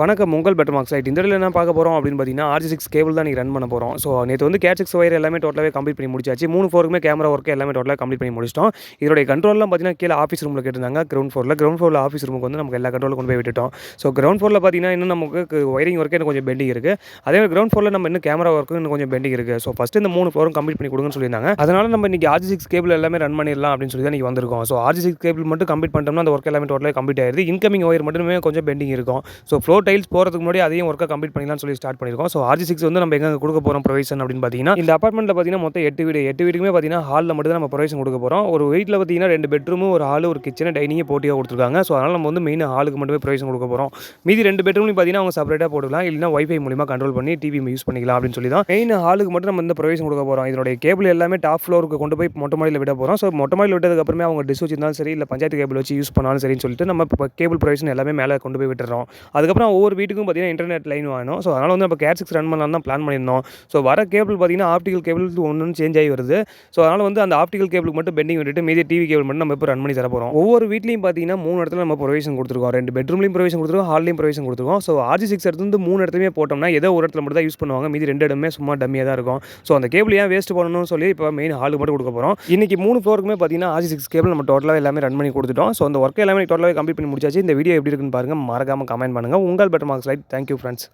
வணக்கம் உங்கள் better marks light இந்த இடத்துல என்ன பார்க்க போகிறோம் அப்படின்னு பார்த்தீங்கன்னா ஆர்ஜி சிக்ஸ் கேபிள் தான் நீங்கள் ரன் பண்ண போகிறோம் ஸோ நேற்று வந்து கேட் சிக்ஸ் ஒயர் எல்லாமே டோட்டலாகவே கம்ப்ளீட் பண்ணி முடிச்சாச்சு. மூணு ஃபோருக்குமே கேமரா ஒர்க்கு எல்லாமே டோட்டலாக கம்ப்ளீட் பண்ணி முடிச்சிட்டோம். இதோடைய கண்ட்ரோல்லாம் பார்த்தீங்கன்னா கீழே ஆஃபீஸ் ரூமில் கேட்டிருந்தாங்க. கிரௌண்ட் ஃபோரில் கிரௌண்ட் ஃபோரில் ஆஃபீஸ் ரூமுக்கு வந்து நமக்கு எல்லா கண்ட்ரோலும் கொண்டு போய் விட்டுட்டோம். ஸோ கிரௌண்ட் ஃபோரில் பார்த்தீங்கன்னா இன்னும் நமக்கு ஒயரிங் ஒர்க்கு இன்னும் கொஞ்சம் பெண்டிங் இருக்குது அதே மாதிரி கிரௌண்ட் ஃபோரில் நம்ம இன்னும் கேமரா ஒர்க்கு இன்னும் கொஞ்சம் பெண்டிங் இருக்குது ஸோ ஃபஸ்ட்டு இந்த மூணு ஃபோரும் கம்ப்ளீட் பண்ணி கொடுங்கன்னு சொல்லியிருந்தாங்க. அதனால் நம்ம இன்றைக்கி ஆர்ஜி சிக்ஸ் கேபிள் எல்லாமே ரன் பண்ணிடலாம் அப்படின்னு சொல்லி தான் இன்றைக்கி வந்திருக்கோம். ஸோ ஆர்ஜி சிக்ஸ் கேபிள் மட்டும் கம்ப்ளீட் பண்ணிட்டோம்னா அந்த ஒர்க் எல்லாமே டோட்டலாக கம்ப்ளீட் ஆயிருது இன்கமிங் ஒயர் மட்டுமே கொஞ்சம் பெண்டிங் இருக்கும். ஸோ ஃப்ளோ டைல்ஸ் போகிறதுக்கு முன்னாடி அதையும் ஒர்க்கை கம்ப்ளீட் பண்ணலாம் சொல்லி ஸ்டார்ட் பண்ணியிருக்கோம். ஸோ ஆர்ஜி சிக்ஸ் வந்து நம்ம எங்கே கொடுக்க போகிறோம் ப்ரொவிஷன் அப்படின்னு பார்த்தீங்கன்னா இந்த அப்பார்ட்மெண்ட்டில் பார்த்தீங்கன்னா மொத்தம் எட்டு வீடு. எட்டு வீடுக்குமே பார்த்தீங்கன்னா ஹாலில் மட்டும் தான் நம்ம ப்ரொவைஷன் கொடுக்க போகிறோம் ஒரு வீட்டில் பார்த்தீங்கன்னா ரெண்டு பெட்ரூமு ஒரு ஹால் ஒரு கிச்சனை டைனிங்கே போட்டியாக கொடுத்துருக்காங்க. ஸோ அதனால் நம்ம வந்து மெயின் ஹாலுக்கு மட்டுமே ப்ரொவிஷன் கொடுக்க போகிறோம் மீதி ரெண்டு பெட்ரூம்லையும் பார்த்தீங்கன்னா அவங்க செப்பரேட்டாக போடலாம் இல்லைனா ஒய்ஃபை மூலிமா கண்ட்ரோல் பண்ணி டிவி யூஸ் பண்ணிக்கலாம் அப்படின்னு சொல்லி தான் மெயின் ஹாலுக்கு மட்டும் நம்ம இந்த ப்ரொவிஷன் கொடுக்க போகிறோம் இதனுடைய கேபிள் எல்லாமே டாப் ஃப்ளோருக்கு கொண்டு போய் மொட்டை மாடியில் விட போகிறோம் ஸோ மொட்டை மாடியில் விட்டதுக்கப்புறமே அவங்க டிஷ் வச்சிருந்தாலும் சரி இல்லை பஞ்சாயத்து கேபிள் வச்சு யூஸ் பண்ணாலும் சரின்னு சொல்லிட்டு நம்ம இப்போ கேபிள் ப்ரொவிஷன் எல்லாமே மேலே கொண்டு போய் விட்டுறோம். அதுக்கப்புறம் ஒவ்வொரு வீட்டுக்கும் பார்த்தீங்கன்னா இன்டர்நெட் லைன் வாங்கணும். ஸோ அதனால் வந்து நம்ம கேட் சிக்ஸ் ரன் பண்ணலாம் தான் பிளான் பண்ணியிருந்தோம். ஸோ வர கேபிள் பார்த்தீங்கன்னா ஆப்டிகல் கேபிள் ஒன்று சேஞ்ச் ஆகி வருது. ஸோ அதனால் வந்து அந்த ஆப்டிகல் கேபிளுக்கு மட்டும் பெண்டிங் விட்டுட்டு மீதி டிவி கேபிள் மட்டும் நம்ம இப்போ ரன் பண்ணி தர போகிறோம் ஒவ்வொரு வீட்லையும் பார்த்தீங்கன்னா மூணு இடத்துல நம்ம ப்ரொவிஷன் கொடுத்துருக்கோம். ரெண்டு பெட்ரூம்லையும் ப்ரொவிஷன் கொடுத்துருக்கோம் ஹால்லையும் ப்ரொவிஷன் கொடுத்துருக்கோம். ஸோ ஆர்ஜி சிக்ஸ் எடுத்து மூணு இடத்துலையுமே போட்டோம்னா ஏதோ ஒரு இடத்துல மட்டும் தான் யூஸ் பண்ணுவாங்க. மீதி ரெண்டு இடமே சும்மா டம்மியாக தான் இருக்கும். ஸோ அந்த கேபிள் ஏன் வேஸ்ட் பண்ணணும்னு சொல்லி இப்போ மெயின் ஹாலுக்கு மட்டும் கொடுக்க போகிறோம் இன்றைக்கி மூணு ஃப்ளோருக்குமே பார்த்தீங்கன்னா ஆர்ஜி சிக்ஸ் கேபிள் நம்ம டோட்டலாக எல்லாமே ரன் பண்ணி கொடுத்துட்டோம். ஸோ அந்த ஒர்க் எல்லாமே டோட்டலாக கம்ப்ளீட் பண்ணி முடிச்சாச்சு. இந்த வீடியோ எப்படி இருக்குன்னு பாருங்கள் மறக்காமல் கமெண்ட் பண்ணுங்கள் உங்கள் better marks light thank you friends